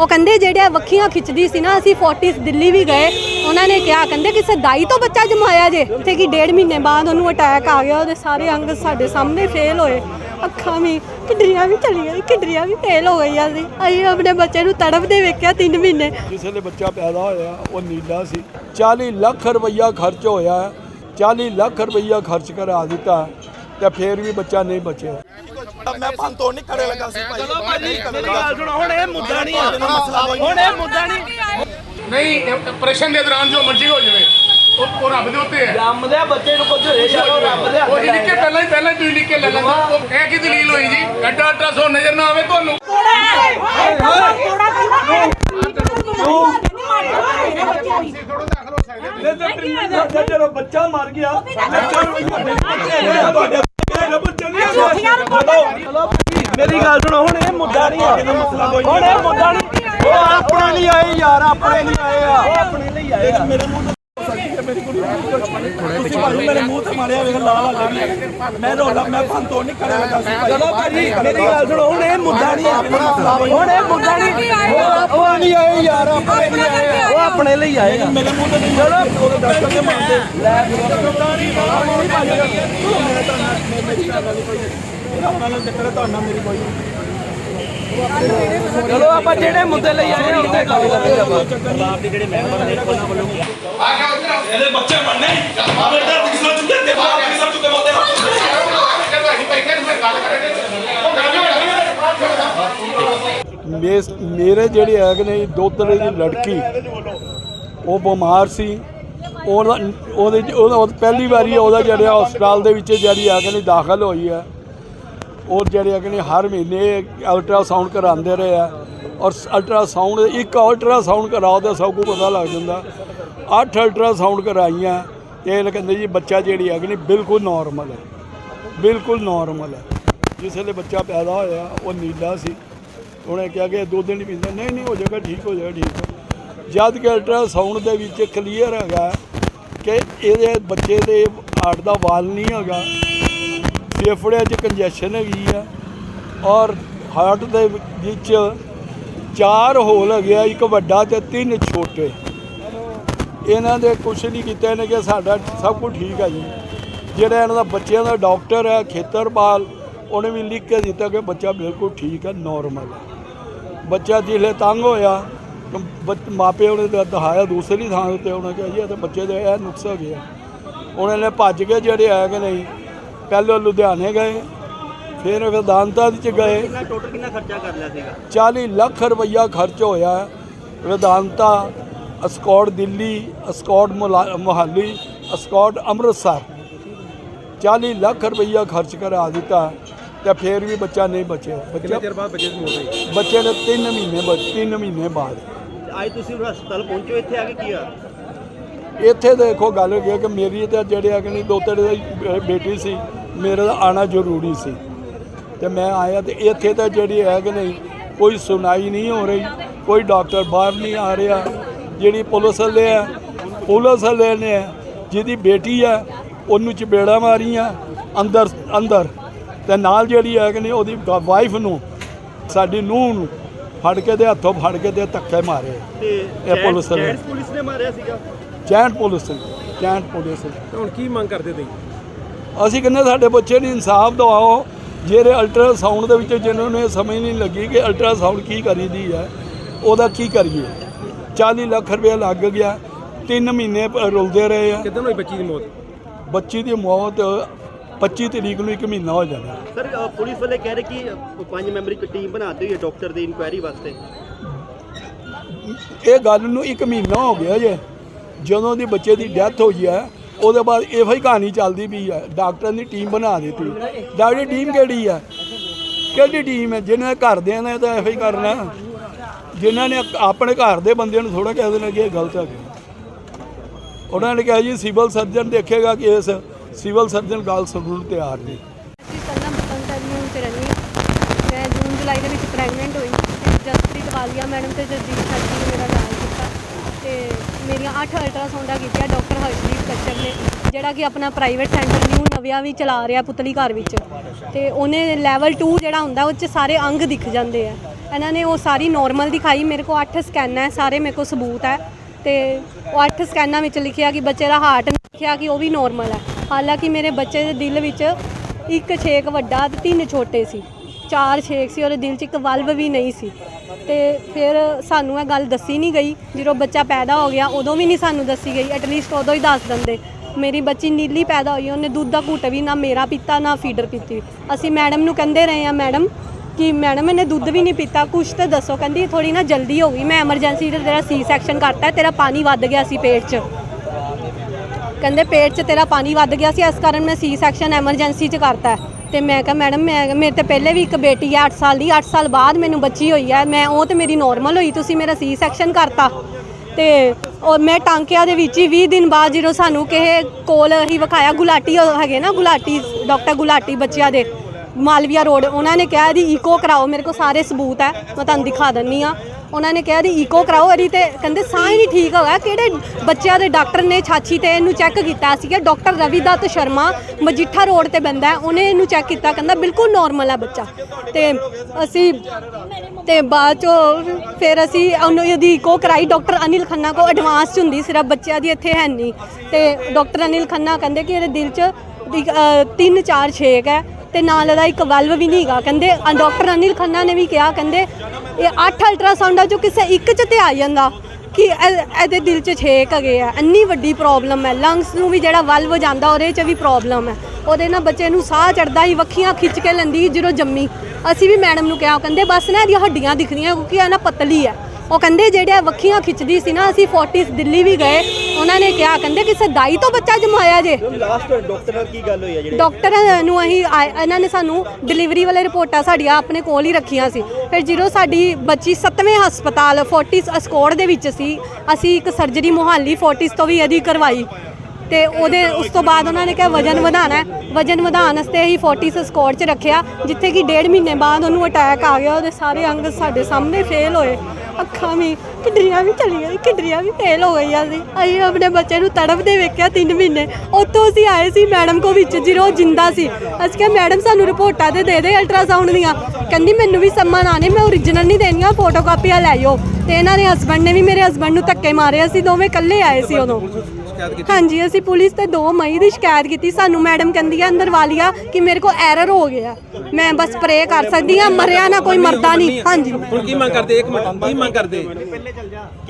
ਉਹ ਕਹਿੰਦੇ ਜਿਹੜੇ ਵੱਖੀਆਂ ਖਿੱਚਦੀ ਸੀ ਨਾ, ਅਸੀਂ 40 ਦਿੱਲੀ ਵੀ ਗਏ। ਉਹਨਾਂ ਨੇ ਕਿਹਾ, ਕਹਿੰਦੇ ਕਿਸੇ ਦਾਈ ਤੋਂ ਬੱਚਾ ਜਮਾਇਆ ਜੇ। ਤੇ ਕਿ ਡੇਢ ਮਹੀਨੇ ਬਾਅਦ ਉਹਨੂੰ ਅਟੈਕ ਆ ਗਿਆ, ਉਹਦੇ ਸਾਰੇ ਅੰਗ ਸਾਡੇ ਸਾਹਮਣੇ ਫੇਲ ਹੋਏ। ਅੱਖਾਂ ਵੀ, ਕਿਡਰੀਆਂ ਵੀ ਚਲੀ ਗਈ ਕਿਡਰੀਆਂ ਵੀ ਫੇਲ ਹੋ ਗਈਆਂ ਸੀ। ਅਸੀਂ ਆਪਣੇ ਬੱਚੇ ਨੂੰ ਤੜਫਦੇ ਵੇਖਿਆ 3 ਮਹੀਨੇ। ਜਿਸ ਵੇਲੇ ਬੱਚਾ ਪੈਦਾ ਹੋਇਆ, ਉਹ ਨੀਲਾ ਸੀ। 40 ਲੱਖ ਰੁਪਈਆ ਖਰਚ ਹੋਇਆ 40 ਲੱਖ ਰੁਪਈਆ ਖਰਚ ਕਰਾ ਦਿੱਤਾ ਤੇ ਫੇਰ ਵੀ ਬੱਚਾ ਨਹੀਂ ਬਚਿਆ। ਮੈਂ ਭੰਨ ਤੋੜ ਨਹੀਂ ਕਰੇ ਲੱਗਾ ਸੀ ਭਾਈ। ਚਲੋ ਭਾਜੀ ਮੇਰੀ ਗੱਲ ਸੁਣੋ ਹੁਣ ਇਹ ਮੁੱਦਾ ਨਹੀਂ ਆ ਹੁਣ ਇਹ ਮੁੱਦਾ ਨਹੀਂ। ਨਹੀਂ ਆਪਰੇਸ਼ਨ ਦੇ ਦੌਰਾਨ ਜੋ ਮਰਜ਼ੀ ਹੋ ਜਾਵੇ ਉਹ ਉਹ ਰੱਬ ਦੇ ਉੱਤੇ ਹੈ। ਜੰਮਦੇ ਬੱਚੇ ਨੂੰ ਕੁਝ ਹੋਏ ਚਲੋ ਰੱਬ ਦੇ ਉਹ ਲਿਖ ਕੇ ਪਹਿਲਾਂ ਹੀ ਪਹਿਲਾਂ ਹੀ ਤੁਸੀਂ ਲਿਖ ਕੇ ਲੈ ਲੈਂਦਾ ਉਹ ਇਹ ਕੀ ਦਲੀਲ ਹੋਈ ਜੀ? ਐਡਾ ਅਲਟਰਾਸਾਊਂਡ ਨਜ਼ਰ ਨਾ ਆਵੇ ਤੁਹਾਨੂੰ। ਜਦੋਂ ਬੱਚਾ ਮਰ ਗਿਆ ਤੁਹਾਡੇ ਬੱਚੇ ਮੇਰੀ ਗੱਲ ਸੁਣੋ, ਹੁਣ ਇਹ ਮੁੱਦਾ ਨਹੀਂ ਆ ਹੁਣ ਇਹ ਮੁੱਦਾ ਨਹੀਂ ਉਹ ਆਪਣੇ ਲਈ ਆਏ ਯਾਰ ਆਪਣੇ ਲਈ ਆਏ ਆ ਉਹ ਆਪਣੇ ਲਈ ਆਏ ਆ ਮੇਰੇ ਮੂੰਹ ਮੇਰੇ ਮੂੰਹ ਤੇ ਮਾਰਿਆ ਵੇਖ ਲਾਲ ਆ ਗਈ ਮੈਂ ਰੋਲਾ ਮੈਂ ਭੰਨ ਤੋੜ ਨਹੀਂ ਕਰੇ ਲੱਗਾ ਸੀ ਚਲੋ ਭਾਜੀ ਮੇਰੀ ਗੱਲ ਸੁਣੋ ਹੁਣ ਇਹ ਮੁੱਦਾ ਨਹੀਂ ਆ ਹੁਣ ਇਹ ਮੁੱਦਾ ਨਹੀਂ ਨਹੀਂ ਆਏ ਯਾਰ ਆਪਣੇ ਲਈ ਆਏ ਉਹ ਆਪਣੇ ਲਈ ਆਏ ਆ। ਮੇਰੇ ਮੂੰਹ ਤੇ ਚਲੋ। ਉਹਦੇ ਡਾਕਟਰ ਦੇ ਮਾਰਦੇ ਲੈ। ਮੇਰੀ ਗੱਲ ਨਹੀਂ ਕੋਈ ਉਹਨਾਂ ਨਾਲ ਚੱਕਰ ਤੁਹਾਡਾ ਮੇਰੀ ਕੋਈ ਚਲੋ ਆਪਾਂ ਜਿਹੜੇ ਮੁੱਦੇ ਲਈ ਆਏ ਆ ਉੱਤੇ ਗੱਲ ਕਰਾਂਗੇ ਆਪਾਂ ਇਹਦੇ ਹੋਣੀ ਮੇਰੇ ਜਿਹੜੇ ਹੈਗੇ ਨੇ ਦੋਤਰੇ ਦੀ ਲੜਕੀ, ਉਹ ਬਿਮਾਰ ਸੀ। ਉਹਦਾ, ਉਹਦੇ ਉਹਦਾ, ਉਹ ਪਹਿਲੀ ਵਾਰੀ ਉਹਦਾ ਜਿਹੜੇ ਹਸਪਤਾਲ ਦੇ ਵਿੱਚ ਜਿਹੜੀ ਹੈਗੇ ਨੇ ਦਾਖਲ ਹੋਈ ਹੈ। ਉਹ ਜਿਹੜੇ ਹੈਗੇ ਨੇ ਹਰ ਮਹੀਨੇ ਅਲਟਰਾਸਾਊਂਡ ਕਰਾਉਂਦੇ ਰਹੇ ਆ। ਔਰ ਅਲਟਰਾਸਾਊਂਡ ਇੱਕ ਅਲਟਰਾਸਾਊਂਡ ਕਰਾਓ ਤਾਂ ਸਭ ਕੁਝ ਪਤਾ ਲੱਗ ਜਾਂਦਾ। ਅੱਠ ਅਲਟਰਾਸਾਊਂਡ ਕਰਾਈਆਂ। ਤੇ ਇਹ ਕਹਿੰਦੇ ਜੀ, ਬੱਚਾ ਜਿਹੜੀ ਹੈਗੀ ਨੇ ਬਿਲਕੁਲ ਨਾਰਮਲ ਹੈ। ਬਿਲਕੁਲ ਨਾਰਮਲ ਹੈ। ਜਿਸ ਵੇਲੇ ਬੱਚਾ ਪੈਦਾ ਹੋਇਆ, ਉਹ ਨੀਲਾ ਸੀ। ਉਹਨੇ ਕਿਹਾ ਕਿ ਦੁੱਧ ਨਹੀਂ ਪੀਂਦਾ ਨਹੀਂ ਨਹੀਂ, ਹੋ ਜਾਏਗਾ, ਠੀਕ, ਹੋ ਜਾਏਗਾ, ਠੀਕ। ਜਦ ਕਿ ਅਲਟਰਾਸਾਊਂਡ ਦੇ ਵਿੱਚ ਕਲੀਅਰ ਹੈਗਾ ਕਿ ਇਹਦੇ ਬੱਚੇ ਦੇ ਹਾਰਟ ਦਾ ਵਾਲ ਨਹੀਂ ਹੈਗਾ। ਫੇਫੜਿਆਂ 'ਚ ਕੰਜੈਸ਼ਨ ਹੈਗੀ ਆ ਔਰ ਹਾਰਟ ਦੇ ਵਿੱਚ ਚਾਰ ਹੋਲ ਹੈਗੇ ਆ, ਇੱਕ ਵੱਡਾ ਤੇ ਤਿੰਨ ਛੋਟੇ। ਇਹਨਾਂ ਦੇ ਕੁਛ ਨਹੀਂ ਕੀਤਾ, ਇਹਨੇ ਕਿ ਸਾਡਾ ਸਭ ਕੁਝ ਠੀਕ ਹੈ ਜੀ। ਜਿਹੜਾ ਇਹਨਾਂ ਦਾ ਬੱਚਿਆਂ ਦਾ ਡਾਕਟਰ ਹੈ, ਖੇਤਰਪਾਲ ਉਹਨੇ ਵੀ ਲਿਖ ਕੇ ਦਿੱਤਾ ਕਿ ਬੱਚਾ ਬਿਲਕੁਲ ਠੀਕ ਹੈ ਨਾਰਮਲ ਹੈ। ਬੱਚਾ ਜਿਲੇ ਤੰਗ ਹੋਇਆ ਮਾਪੇ ਉਹਨੇ ਦ- ਦਿਖਾਇਆ ਦੂਸਰੀ ਥਾਂ ਉੱਤੇ ਉਹਨੇ ਕਿਹਾ ਜੀ ਇਹ ਤਾਂ ਬੱਚੇ ਦੇ ਇਹ ਨੁਕਸ ਹੋ ਗਿਆ। ਉਹਨਾਂ ਨੇ ਭੱਜ ਕੇ ਜਿਹੜੇ ਆ ਕਿ ਨਹੀਂ। ਪਹਿਲਾਂ ਲੁਧਿਆਣੇ ਗਏ ਫਿਰ ਵਿਦਾਂਤਾ ਚ ਗਏ। ਕਿੰਨਾ ਟੋਟਲ ਕਿੰਨਾ ਖਰਚਾ ਕਰ ਲਿਆ ਸੀਗਾ? 40 ਲੱਖ ਰੁਪਈਆ ਖਰਚ ਹੋਇਆ। ਵਿਦਾਂਤਾ ਅਸਕੌਟ ਦਿੱਲੀ ਅਸਕੌਟ ਮੁਹਾਲੀ ਅਸਕੌਟ ਅੰਮ੍ਰਿਤਸਰ। 40 ਲੱਖ ਰੁਪਈਆ ਖਰਚ ਕਰਾ ਦਿੱਤਾ। ਤੇ ਫਿਰ ਵੀ ਬੱਚਾ ਨਹੀਂ ਬਚਿਆ। ਬੱਚਾ ਚਿਰ ਬਾਅਦ ਬੱਚੇ ਦੀ ਮੌਤ ਹੋਈ? ਬੱਚੇ ਨੇ 3 ਮਹੀਨੇ ਬਾਅਦ 3 ਮਹੀਨੇ ਬਾਅਦ। ਅੱਜ ਤੁਸੀਂ ਹਸਪਤਾਲ ਪਹੁੰਚੋ ਇੱਥੇ ਆ ਕੇ ਕੀ ਆ? ਇੱਥੇ ਦੇਖੋ ਗੱਲ ਹੋ ਗਈ ਕਿ ਮੇਰੀ ਤਾਂ ਜਿਹੜੇ ਨਹੀਂ ਦੋਤਰੇ ਦੀ ਬ- ਬੇਟੀ ਸੀ ਮੇਰੇ ਦਾ ਆਣਾ ਜ਼ਰੂਰੀ ਸੀ। ਤੇ ਮੈਂ ਆਇਆ ਤੇ ਇੱਥੇ ਤਾਂ ਜਿਹੜੀ ਹੈ ਕਿ ਨਹੀਂ ਕੋਈ ਸੁਣਾਈ ਨਹੀਂ ਹੋ ਰਹੀ ਕੋਈ ਡਾਕਟਰ ਬਾਹਰ ਨਹੀਂ ਆ ਰਿਹਾ। ਜਿਹੜੀ ਪੁਲਿਸ ਵਾਲੇ ਆ ਪੁਲਿਸ ਵਾਲੇ ਨੇ ਜਿਹਦੀ ਬੇਟੀ ਆ ਉਹਨੂੰ ਚਪੇੜਾ ਮਾਰੀਆਂ ਅੰਦਰ ਅੰਦਰ। ਤੇ ਨਾਲ ਜਿਹੜੀ ਹੈ ਕਿ ਨਹੀਂ ਉਹਦੀ ਵਾਈਫ ਨੂੰ ਸਾਡੀ ਨੂੰਹ ਨੂੰ ਫੜ ਕੇ ਦੇ ਹੱਥੋਂ ਫੜ ਕੇ ਦੇ ਧੱਕੇ ਮਾਰੇ। ਤੇ ਇਹ ਪੁਲਿਸ ਵਾਲੇ। ਪੁਲਿਸ ਨੇ ਮਾਰਿਆ ਸੀਗਾ? Gent police gent police. ਹੁਣ ਕੀ ਮੰਗ ਕਰਦੇ ਤੁਸੀਂ? ਅਸੀਂ ਕਹਿੰਦੇ ਸਾਡੇ ਬੱਚੇ ਨੂੰ ਇਨਸਾਫ ਦਿਵਾਓ ਜਿਹੜੇ ਅਲਟਰਾਸਾਊਂਡ ਦੇ ਵਿੱਚ ਜਿਹਨਾਂ ਨੂੰ ਇਹ ਸਮਝ ਨਹੀਂ ਲੱਗੀ ਕਿ ਅਲਟਰਾਸਾਊਂਡ ਕੀ ਕਰੀਦੀ ਹੈ ਉਹਦਾ ਕੀ ਕਰੀਏ? 40 ਲੱਖ ਰੁਪਏ ਲੱਗ ਗਿਆ। 3 ਮਹੀਨੇ ਰੁਲਦੇ ਰਹੇ ਆ। ਕਿਦਾਂ ਹੋਈ ਬੱਚੀ ਦੀ ਮੌਤ? ਬੱਚੀ ਦੀ ਮੌਤ 25 ਤਰੀਕ ਨੂੰ ਇੱਕ ਮਹੀਨਾ ਹੋ ਜਾਣਾ। ਸਰ ਅ, ਪੁਲਿਸ ਵਾਲੇ ਕਹਿ ਰਹੇ ਕਿ ਪੰਜ ਮੈਂਬਰੀ ਇੱਕ ਟੀਮ ਬਣਾਤੀ ਹੋਈ ਹੈ ਡਾਕਟਰ ਦੀ ਇਨਕੁਆਇਰੀ ਵਾਸਤੇ। ਇਹ ਗੱਲ ਨੂੰ ਇੱਕ ਮਹੀਨਾ ਹੋ ਗਿਆ ਜੇ। ਜਦੋਂ ਦੀ ਬੱਚੇ ਦੀ ਡੈਥ ਹੋਈ ਹੈ ਉਹਦੇ ਬਾਅਦ ਇਹੋ ਹੀ ਕਹਾਣੀ ਚੱਲਦੀ ਪਈ ਹੈ ਡਾਕਟਰ ਦੀ ਟੀਮ ਬਣਾ ਦਿੱਤੀ। ਡਾਕਟਰ ਟੀਮ ਕਿਹੜੀ ਹੈ? ਕਿਹੜੀ ਟੀਮ ਹੈ? ਜਿਹਨੇ ਘਰਦਿਆਂ ਨੇ ਤਾਂ ਇਹੋ ਹੀ ਕਰਨਾ। ਜਿਨ੍ਹਾਂ ਨੇ ਆਪਣੇ ਘਰ ਦੇ ਬੰਦਿਆਂ ਨੂੰ ਥੋੜਾ ਕਹਿ ਦੇਣਾ ਕਿ ਇਹ ਗਲਤ ਹੈ ਉਹਨਾਂ ਨੇ ਕਿਹਾ ਜੀ ਸਿਵਲ ਸਰਜਨ ਦੇਖੇਗਾ ਕੇਸ। ਸਿਵਲ ਸਰਜਨ ਗੱਲ ਸੁਣਨ ਨੂੰ ਤਿਆਰ ਨਹੀਂ ਅਸੀਂ ਪਹਿਲਾਂ ਬਸੰਤ ਐਵਨਿਊ ਮੈਂ ਜੂਨ, ਜੁਲਾਈ ਦੇ ਵਿੱਚ ਪ੍ਰੈਗਨੈਂਟ ਹੋਈ। ਜਸਪ੍ਰੀਤ ਵਾਲੀਆ ਮੈਡਮ ਤੇ ਜਗਦੀਪ ਸਰ ਨੇ ਮੇਰਾ ਇਲਾਜ ਕੀਤਾ। ਤੇ ਮੇਰੀਆਂ 8 ਅਲਟਰਾਸਾਊਂਡਾਂ ਕੀਤੀਆਂ ਡਾਕਟਰ ਹਰਸ਼ਦੀਪ ਕੱਚਰ ਨੇ, ਜਿਹੜਾ ਕਿ ਆਪਣਾ ਪ੍ਰਾਈਵੇਟ ਸੈਂਟਰ ਨਿਊ ਨਵਿਆ ਵੀ ਚਲਾ ਰਿਹਾ ਪੁਤਲੀ ਘਰ ਵਿੱਚ। ਤੇ ਉਹਨੇ ਲੈਵਲ 2 ਜਿਹੜਾ ਹੁੰਦਾ, ਉਹ 'ਚ ਸਾਰੇ ਅੰਗ ਦਿਖ ਜਾਂਦੇ ਆ। ਇਹਨਾਂ ਨੇ ਉਹ ਸਾਰੀ ਨਾਰਮਲ ਦਿਖਾਈ। ਮੇਰੇ ਕੋਲ 8 ਸਕੈਨ ਹੈ, ਸਾਰੇ ਮੇਰੇ ਕੋਲ ਸਬੂਤ ਹੈ। ਤੇ ਉਹ 8 ਸਕੈਨਾਂ ਵਿੱਚ ਲਿਖਿਆ ਕਿ ਬੱਚੇ ਦਾ ਹਾਰਟ ਲਿਖਿਆ ਕਿ ਉਹ ਵੀ ਨਾਰਮਲ ਹੈ। ਹਾਲਾਂਕਿ ਮੇਰੇ ਬੱਚੇ ਦੇ ਦਿਲ ਵਿੱਚ ਇੱਕ ਛੇਕ ਵੱਡਾ ਤੇ ਤਿੰਨ ਛੋਟੇ ਸੀ। ਚਾਰ ਛੇਕ ਸੀ, ਉਹਦੇ ਦਿਲ 'ਚ ਇੱਕ ਵਲਬ ਵੀ ਨਹੀਂ ਸੀ। ਤੇ ਫਿਰ ਸਾਨੂੰ ਇਹ ਗੱਲ ਦੱਸੀ ਨਹੀਂ ਗਈ। ਜਦੋਂ ਬੱਚਾ ਪੈਦਾ ਹੋ ਗਿਆ, ਉਦੋਂ ਵੀ ਨਹੀਂ ਸਾਨੂੰ ਦੱਸੀ ਗਈ। ਐਟਲੀਸਟ ਉਦੋਂ ਹੀ ਦੱਸ ਦਿੰਦੇ। ਮੇਰੀ ਬੱਚੀ ਨੀਲੀ ਪੈਦਾ ਹੋਈ, ਉਹਨੇ ਦੁੱਧ ਦਾ ਘੁੱਟ ਵੀ ਨਾ ਮੇਰਾ ਪੀਤਾ, ਨਾ ਫੀਡਰ ਪੀਤੀ। ਅਸੀਂ ਮੈਡਮ ਨੂੰ ਕਹਿੰਦੇ ਰਹੇ ਆ ਮੈਡਮ ਕਿ ਮੈਡਮ ਇਹਨੇ ਦੁੱਧ ਵੀ ਨਹੀਂ ਪੀਤਾ, ਕੁਛ ਤਾਂ ਦੱਸੋ। ਕਹਿੰਦੀ ਥੋੜੀ ਨਾ ਜਲਦੀ ਹੋ ਗਈ। ਮੈਂ ਐਮਰਜੈਂਸੀ ਤੇ ਤੇਰਾ ਸੀ ਸੈਕਸ਼ਨ ਕਰਤਾ, ਤੇਰਾ ਪਾਣੀ ਵੱਧ ਗਿਆ ਸੀ ਪੇਟ 'ਚ। ਕਹਿੰਦੇ ਪੇਟ 'ਚ ਤੇਰਾ ਪਾਣੀ ਵੱਧ ਗਿਆ ਸੀ, ਇਸ ਕਾਰਨ ਮੈਂ ਸੀ ਸੈਕਸ਼ਨ ਐਮਰਜੈਂਸੀ 'ਚ ਕਰਤਾ ਹੈ। ਤੇ ਮੈਂ ਕਿਹਾ, ਮੈਡਮ, ਮੈਂ, ਮੇਰੇ ਤੇ ਪਹਿਲੇ ਵੀ ਇੱਕ ਬੇਟੀ ਹੈ 8 ਸਾਲ ਦੀ 8 ਸਾਲ ਬਾਅਦ ਮੈਨੂੰ ਬੱਚੀ ਹੋਈ ਹੈ। ਮੈਂ, ਉਹ ਤੇ ਮੇਰੀ ਨਾਰਮਲ ਹੋਈ, ਤੁਸੀਂ ਮੇਰਾ ਸੀ ਸੈਕਸ਼ਨ ਕਰਤਾ। ਤੇ ਔਰ ਮੈਂ ਟਾਂਕਿਆਂ ਦੇ ਵਿੱਚ ਹੀ 20 ਦਿਨ ਬਾਅਦ ਜਦੋਂ ਸਾਨੂੰ ਕਿਸੇ ਕੋਲ ਹੀ ਵਿਖਾਇਆ, ਗੁਲਾਟੀ ਹੈਗੇ ਨਾ ਗੁਲਾਟੀ, ਡਾਕਟਰ ਗੁਲਾਟੀ ਬੱਚਿਆਂ ਦੇ, ਮਾਲਵੀਆ ਰੋਡ, ਉਹਨਾਂ ਨੇ ਕਿਹਾ, ਇਹਦੀ ਈਕੋ ਕਰਾਓ, ਮੇਰੇ ਕੋਲ ਸਾਰੇ ਸਬੂਤ ਹੈ, ਮੈਂ ਤੁਹਾਨੂੰ ਦਿਖਾ ਦਿੰਨੀ ਆ ਉਹਨਾਂ ਨੇ ਕਿਹਾ ਇਹਦੀ ਈਕੋ ਕਰਾਓ ਇਹਦੀ ਤੇ ਕਹਿੰਦੇ ਸਾਹ ਹੀ ਨਹੀਂ ਠੀਕ ਹੋਇਆ। ਕਿਹੜੇ ਬੱਚਿਆਂ ਦੇ ਡਾਕਟਰ ਨੇ ਛਾਛੀ ਤੇ ਇਹਨੂੰ ਚੈੱਕ ਕੀਤਾ ਸੀਗਾ ਡਾਕਟਰ ਰਵੀਦਤ ਸ਼ਰਮਾ ਮਜੀਠਾ ਰੋਡ ਤੇ ਬੰਦਾ ਹੈ ਉਹਨੇ ਇਹਨੂੰ ਚੈੱਕ ਕੀਤਾ ਕਹਿੰਦਾ ਬਿਲਕੁਲ ਨਾਰਮਲ ਹੈ ਬੱਚਾ। ਤੇ ਅਸੀਂ ਤੇ ਬਾਅਦ ਚੋਂ ਫਿਰ ਅਸੀਂ ਉਹਨੂੰ ਇਹਦੀ ਈਕੋ ਕਰਾਈ ਡਾਕਟਰ ਅਨਿਲ ਖੰਨਾ ਕੋ ਐਡਵਾਂਸ ਚ ਹੁੰਦੀ ਸਿਰਫ ਬੱਚਿਆਂ ਦੀ ਇੱਥੇ ਹੈ ਨਹੀਂ ਤੇ ਡਾਕਟਰ ਅਨਿਲ ਖੰਨਾ ਕਹਿੰਦੇ ਕਿ ਇਹਦੇ ਦਿਲ ਚ ਇੱਕ, ਅ, ਤਿੰਨ ਚਾਰ ਛੇਕ ਹੈ। ਤੇ ਨਾਲ ਇਹਦਾ ਇੱਕ ਵਲਵ ਵੀ ਨਹੀਂ ਹੈਗਾ। ਕਹਿੰਦੇ ਅ, ਡਾਕਟਰ ਅਨਿਲ ਖੰਨਾ ਨੇ ਵੀ ਕਿਹਾ ਕਹਿੰਦੇ ਇਹ 8 ਅਲਟਰਾਸਾਊਂਡਾਂ ਚੋਂ ਕਿਸੇ ਇੱਕ ਚ ਤੇ ਆ ਜਾਂਦਾ ਕਿ ਇਹ- ਇਹਦੇ ਦਿਲ 'ਚ ਛੇਕ ਹੈਗੇ ਆ। ਇੰਨੀ ਵੱਡੀ ਪ੍ਰੋਬਲਮ ਹੈ ਲੰਗਸ ਨੂੰ ਵੀ ਜਿਹੜਾ ਵਲਵ ਜਾਂਦਾ ਉਹਦੇ 'ਚ ਵੀ ਪ੍ਰੋਬਲਮ ਹੈ ਉਹਦੇ ਨਾਲ ਬੱਚੇ ਨੂੰ ਸਾਹ ਚੜਦਾ ਹੀ ਵੱਖੀਆਂ ਖਿੱਚ ਕੇ ਲੈਂਦੀ ਜਦੋਂ ਜੰਮੀ। ਅਸੀਂ ਵੀ ਮੈਡਮ ਨੂੰ ਕਿਹਾ ਕਹਿੰਦੇ ਬਸ ਨਾ ਇਹਦੀਆਂ ਹੱਡੀਆਂ ਦਿਖਦੀਆਂ ਕਿਉਂਕਿ ਇਹ ਨਾ ਪਤਲੀ ਹੈ ਉਹ ਕਹਿੰਦੇ ਜਿਹੜੇ ਵੱਖੀਆਂ ਖਿੱਚਦੀ ਸੀ ਨਾ ਅਸੀਂ 40 ਦਿੱਲੀ ਵੀ ਗਏ। ਉਹਨਾਂ ਨੇ ਕਿਹਾ ਕਹਿੰਦੇ ਕਿਸੇ ਦਾਈ ਤੋਂ ਬੱਚਾ ਜਮਾਇਆ ਜੇ। ਲਾਸਟ ਡਾਕਟਰ ਨਾਲ ਕੀ ਗੱਲ ਹੋਈ ਹੈ ਜਿਹੜੀ? ਡਾਕਟਰ ਨੂੰ ਅਸੀਂ ਆਏ- ਇਹਨਾਂ ਨੇ ਸਾਨੂੰ ਡਿਲੀਵਰੀ ਵਾਲੇ ਰਿਪੋਰਟਾਂ ਸਾਡੀਆਂ ਆਪਣੇ ਕੋਲ ਹੀ ਰੱਖੀਆਂ ਸੀ। ਫਿਰ ਜਦੋਂ ਸਾਡੀ ਬੱਚੀ 7ਵੇਂ ਹਸਪਤਾਲ ਫੋਰਟਿਸ ਅਸਕੋੜ ਦੇ ਵਿੱਚ ਸੀ ਅਸੀਂ ਇੱਕ ਸਰਜਰੀ ਮੁਹਾਲੀ ਫੋਰਟਿਸ ਤੋਂ ਵੀ ਇਹਦੀ ਕਰਵਾਈ। ਤੇ ਉਹਦੇ ਉਸ ਤੋਂ ਬਾਅਦ ਉਹਨਾਂ ਨੇ ਕਿਹਾ ਵਜਨ ਵਧਾਣਾ ਹੈ। ਵਜਨ ਵਧਾਉਣ ਵਾਸਤੇ ਅਸੀਂ ਫੋਰਟਿਸ ਅਸਕੋੜ 'ਚ ਰੱਖਿਆ ਜਿੱਥੇ ਕਿ ਡੇਢ ਮਹੀਨੇ ਬਾਅਦ ਉਹਨੂੰ ਅਟੈਕ ਆ ਗਿਆ ਉਹਦੇ ਸਾਰੇ ਅੰਗ ਸਾਡੇ ਸਾਹਮਣੇ ਫੇਲ ਹੋਏ। ਅੱਖਾਂ ਵੀ, ਕਿਡਰੀਆਂ ਵੀ ਚਲੀ ਗਈ ਕਿਡਰੀਆਂ ਵੀ ਫੇਲ ਹੋ ਗਈਆਂ ਸੀ। ਅਸੀਂ ਆਪਣੇ ਬੱਚੇ ਨੂੰ ਤੜਫਦੇ ਵੇਖਿਆ 3 ਮਹੀਨੇ। ਉੱਥੋਂ ਅਸੀਂ ਆਏ ਸੀ ਮੈਡਮ ਕੋ ਵਿੱਚ ਜਦੋਂ ਉਹ ਜਿੰਦਾ ਸੀ। ਅਸੀਂ ਕਿਹਾ, ਮੈਡਮ, ਸਾਨੂੰ ਰਿਪੋਰਟਾਂ ਤੇ ਦੇ ਦੇ ਅਲਟਰਾਸਾਊਂਡ ਦੀਆਂ। ਕਹਿੰਦੀ, ਮੈਨੂੰ ਵੀ ਸੰਮਨ ਆਣੇ ਮੈਂ ਓਰੀਜਨਲ ਨਹੀਂ ਦੇਣੀਆਂ ਫੋਟੋਕਾਪੀਆਂ ਲੈ ਜਾਓ ਤੇ ਇਹਨਾਂ ਦੇ ਹਸਬੰਡ ਨੇ ਵੀ ਮੇਰੇ ਹਸਬੰਡ ਨੂੰ ਧੱਕੇ ਮਾਰਿਆ ਸੀ ਦੋਵੇਂ ਇਕੱਲੇ ਆਏ ਸੀ ਉਦੋਂ। ਹਾਂਜੀ ਅਸੀਂ ਪੁਲਿਸ ਤੇ 2 ਮਈ ਦੀ ਸ਼ਿਕਾਇਤ ਕੀਤੀ। ਸਾਨੂੰ ਮੈਡਮ ਕਹਿੰਦੀ ਆ ਅੰਦਰ ਵਾਲੀਆ ਕਿ ਮੇਰੇ ਕੋ ਐਰਰ ਹੋ ਗਿਆ। ਮੈਂ ਬਸ ਸਪਰੇ ਕਰ ਸਕਦੀ ਆ ਮਰਿਆ ਨਾ ਕੋਈ ਮਰਦਾ ਨਹੀਂ। ਹਾਂਜੀ। ਹੁਣ ਕੀ ਮੰਗ ਕਰਦੇ? ਇੱਕ ਮਿੰਟ ਕੀ ਮੰਗ ਕਰਦੇ?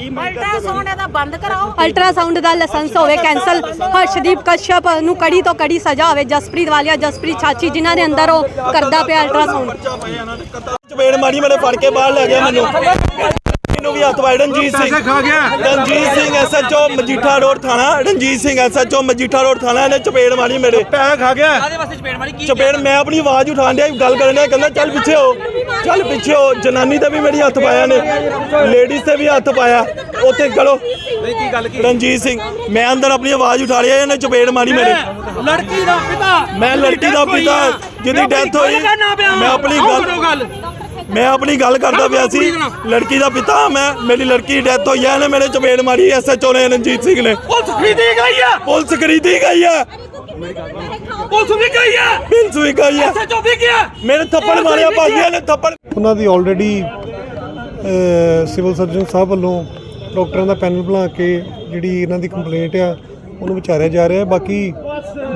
ਅਲਟਰਾਸਾਊਂਡ ਇਹਦਾ ਬੰਦ ਕਰਾਓ। ਅਲਟਰਾਸਾਊਂਡ ਦਾ ਲਾਇਸੈਂਸ ਹੋਵੇ ਕੈਂਸਲ। ਹਰਸ਼ਦੀਪ ਕਸ਼ਯਪ ਨੂੰ ਕੜੀ ਤੋਂ ਕੜੀ ਸਜ਼ਾ ਹੋਵੇ। ਜਸਪ੍ਰੀਤ ਵਾਲੀਆ ਜਸਪ੍ਰੀਤ ਛਾਚੀ ਜਿਨ੍ਹਾਂ ਦੇ ਅੰਦਰ ਉਹ ਕਰਦਾ ਪਿਆ ਅਲਟਰਾਸਾਊਂਡ। ਚਪੇੜ ਮਾਰੀ ਮੈਨੇ ਫੜ ਕੇ ਬਾਹਰ ਲੈ ਗਿਆ ਮੈਨੂੰ। ਮੈਨੂੰ ਵੀ ਹੱਥ ਵਾਈ ਰਣਜੀਤ ਸਿੰਘ। ਖਾ ਗਿਆ। ਰਣਜੀਤ ਸਿੰਘ ਐਸਐਚਓ ਮਜੀਠਾ ਰੋਡ ਥਾਣਾ। ਰਣਜੀਤ ਸਿੰਘ ਐਸਐਚਓ ਮਜੀਠਾ ਰੋਡ ਥਾਣਾ। ਇਹਨੇ ਚਪੇੜ ਮਾਰੀ ਮੇਰੇ। ਪੈਸੇ ਖਾ ਗਿਆ। ਕਾਦੇ ਵਾਸਤੇ ਚਪੇੜ ਮਾਰੀ ਕੀ ਚਪੇੜ ਮੈਂ ਆਪਣੀ ਆਵਾਜ਼ ਉਠਾਣ ਡਿਆ ਗੱਲ ਕਰਨ ਡਿਆ ਕਹਿੰਦਾ ਚੱਲ ਪਿੱਛੇ ਹੋ। ਚੱਲ ਪਿੱਛੇ ਹੋ। ਜਨਾਨੀ ਤੇ ਵੀ ਮੇਰੀ ਹੱਥ ਪਾਇਆ ਨੇ। ਲੇਡੀਜ਼ ਤੇ ਵੀ ਹੱਥ ਪਾਇਆ। ਉੱਥੇ ਚਲੋ ਨਹੀਂ ਕੀ ਗੱਲ ਕੀ? ਰਣਜੀਤ ਸਿੰਘ ਮੈਂ ਅੰਦਰ ਆਪਣੀ ਆਵਾਜ਼ ਉਠਾ ਲਿਆ ਇਹਨੇ ਚਪੇੜ ਮਾਰੀ ਮੇਰੇ। ਲੜਕੀ ਦਾ ਪਿਤਾ। ਮੈਂ ਲੜਕੀ ਦਾ ਪਿਤਾ ਜਿਹਦੀ ਡੈਥ ਹੋਈ। ਮੈਂ ਆਪਣੀ ਗੱਲ। ਮੈਂ ਆਪਣੀ ਗੱਲ ਕਰਦਾ ਪਿਆ ਸੀ ਲੜਕੀ ਦਾ ਪਿਤਾ ਮੈਂ ਮੇਰੀ ਲੜਕੀ ਦੀ ਡੈਥ ਹੋਈ ਹੈ ਇਹਨੇ ਮੇਰੇ ਚਪੇੜ ਮਾਰੀ ਐਸਐਚਓ ਨੇ ਰਣਜੀਤ ਸਿੰਘ ਨੇ। ਪੁਲਿਸ ਖਰੀਦੀ ਗਈ ਆ ਪੁਲਿਸ ਖਰੀਦੀ ਗਈ ਹੈ। ਪੁਲਿਸ ਵੀ ਗਈ ਆ ਪੁਲਿਸ ਵੀ ਗਈ ਹੈ। ਸੱਚੋ ਵੀ ਗਿਆ। ਮੇਰੇ ਥੱਪੜ ਮਾਰਿਆ ਭਾਜੀਆਂ ਨੇ ਥੱਪੜ ਉਹਨਾਂ ਦੀ ਆਲਰੇਡੀ ਸਿਵਲ ਸਰਜਨ ਸਾਹਿਬ ਵੱਲੋਂ ਡਾਕਟਰਾਂ ਦਾ ਪੈਨਲ ਬਣਾ ਕੇ ਜਿਹੜੀ ਇਹਨਾਂ ਦੀ ਕੰਪਲੇਂਟ ਆ ਉਹਨੂੰ ਵਿਚਾਰਿਆ ਜਾ ਰਿਹਾ ਹੈ। ਬਾਕੀ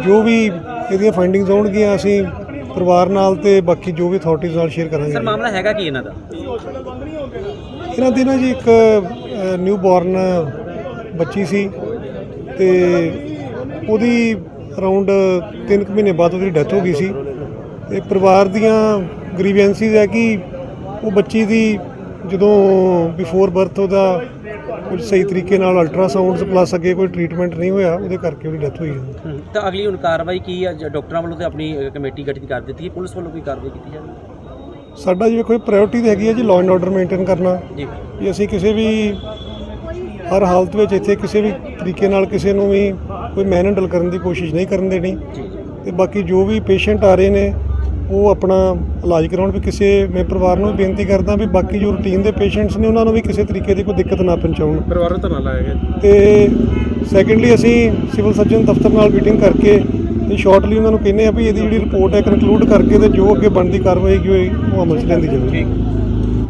ਜੋ ਵੀ ਇਹਦੀਆਂ ਫਾਈਂਡਿੰਗਸ ਆਉਣਗੀਆਂ ਅਸੀਂ ਪਰਿਵਾਰ ਨਾਲ ਤੇ ਬਾਕੀ ਜੋ ਵੀ ਅਥਾਰਟੀਜ਼ ਨਾਲ ਸ਼ੇਅਰ ਕਰਾਂਗੇ। ਸਰ ਮਾਮਲਾ ਹੈਗਾ ਕੀ ਇਹਨਾਂ ਦਾ? ਇਹਨਾਂ ਦੀ ਨਾ ਜੀ ਇੱਕ ਨਿਊ ਬੋਰਨ ਬੱਚੀ ਸੀ ਤੇ ਉਹਦੀ ਅਰਾਊਂਡ 3 ਮਹੀਨੇ ਬਾਅਦ ਉਹਦੀ ਡੈਥ ਹੋ ਗਈ ਸੀ। ਤੇ ਪਰਿਵਾਰ ਦੀਆਂ ਗ੍ਰੀਵੈਂਸੀਜ਼ ਹੈ ਕਿ ਉਹ ਬੱਚੀ ਦੀ ਜਦੋਂ ਬਿਫੋਰ ਬਰਥ ਉਹਦਾ ਕੁਝ ਸਹੀ ਤਰੀਕੇ ਨਾਲ ਅਲਟਰਾਸਾਊਂਡਸ ਪਲੱਸ ਅੱਗੇ ਕੋਈ ਟ੍ਰੀਟਮੈਂਟ ਨਹੀਂ ਹੋਇਆ ਉਹਦੇ ਕਰਕੇ ਉਹਦੀ ਡੈਥ ਹੋਈ ਹੈ। ਤਾਂ ਅਗਲੀ ਹੁਣ ਕਾਰਵਾਈ ਕੀ ਜ- ਡਾਕਟਰਾਂ ਵੱਲੋਂ ਤੇ ਆਪਣੀ ਅ, ਕਮੇਟੀ ਗਠਿਤ ਕਰ ਦਿੱਤੀ ਹੈ? ਪੁਲਿਸ ਵੱਲੋਂ ਕੋਈ ਕਾਰਵਾਈ ਕੀਤੀ ਜਾਵੇ ਸਾਡਾ ਜਿਵੇਂ ਕੋਈ ਪ੍ਰਾਇੋਰਟੀ ਤਾਂ ਹੈਗੀ ਹੈ ਜੀ ਲਾਅ ਐਂਡ ਆਰਡਰ ਮੇਨਟੇਨ ਕਰਨਾ। ਜੀ। ਵੀ ਅਸੀਂ ਕਿਸੇ ਵੀ ਹਰ ਹਾਲਤ ਵਿੱਚ ਇੱਥੇ ਕਿਸੇ ਵੀ ਤਰੀਕੇ ਨਾਲ ਕਿਸੇ ਨੂੰ ਵੀ ਕੋਈ ਮੈਨਹੈਂਡਲ ਕਰਨ ਦੀ ਕੋਸ਼ਿਸ਼ ਨਹੀਂ ਕਰਨ ਦੇਣੀ। ਤੇ ਬਾਕੀ ਜੋ ਵੀ ਪੇਸ਼ੈਂਟ ਆ ਰਹੇ ਨੇ ਉਹ ਆਪਣਾ ਇਲਾਜ ਕਰਾਉਣ ਵੀ ਕਿਸੇ ਮੈਂ ਪਰਿਵਾਰ ਨੂੰ ਵੀ ਬੇਨਤੀ ਕਰਦਾ ਵੀ ਬਾਕੀ ਜੋ ਰੂਟੀਨ ਦੇ ਪੇਸ਼ੈਂਟਸ ਨੇ ਉਹਨਾਂ ਨੂੰ ਵੀ ਕਿਸੇ ਤਰੀਕੇ ਦੀ ਕੋਈ ਦਿੱਕਤ ਨਾ ਪਹੁੰਚਾਉਣ। ਪਰਿਵਾਰ ਨੂੰ ਤਾਂ ਨਾ ਲਾਇਆ ਗਿਆ ਤੇ ਸੈਕੰਡਲੀ ਅਸੀਂ ਸਿਵਲ ਸਰਜਨ ਦਫ਼ਤਰ ਨਾਲ ਮੀਟਿੰਗ ਕਰਕੇ ਤੇ ਸ਼ਾਰਟਲੀ ਉਹਨਾਂ ਨੂੰ ਕਹਿੰਦੇ ਆ ਵੀ ਇਹਦੀ ਜਿਹੜੀ ਰਿਪੋਰਟ ਹੈ ਕਨਕਲੂਡ ਕਰਕੇ ਤੇ ਜੋ ਅੱਗੇ ਬਣਦੀ ਕਾਰਵਾਈ ਕੀ ਹੋਈ ਉਹ ਅਮਲ 'ਚ ਲੈਂਦੀ ਜਾਵੇ।